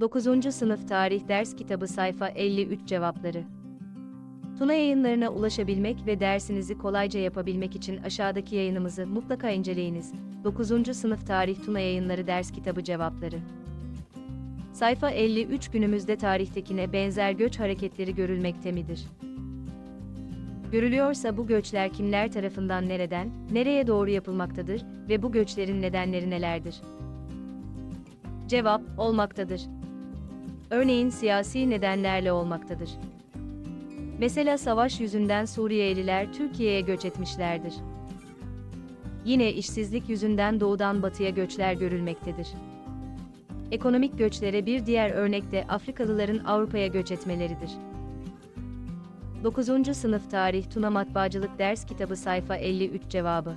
9. Sınıf Tarih Ders Kitabı Sayfa 53 Cevapları Tuna yayınlarına ulaşabilmek ve dersinizi kolayca yapabilmek için aşağıdaki yayınımızı mutlaka inceleyiniz. 9. Sınıf Tarih Tuna Yayınları Ders Kitabı Cevapları Sayfa 53 günümüzde tarihtekine benzer göç hareketleri görülmekte midir? Görülüyorsa bu göçler kimler tarafından nereden, nereye doğru yapılmaktadır ve bu göçlerin nedenleri nelerdir? Cevap, olmaktadır. Örneğin siyasi nedenlerle olmaktadır. Mesela savaş yüzünden Suriyeliler Türkiye'ye göç etmişlerdir. Yine işsizlik yüzünden doğudan batıya göçler görülmektedir. Ekonomik göçlere bir diğer örnek de Afrikalıların Avrupa'ya göç etmeleridir. 9. Sınıf Tarih Tuna Matbaacılık Ders Kitabı Sayfa 53 Cevabı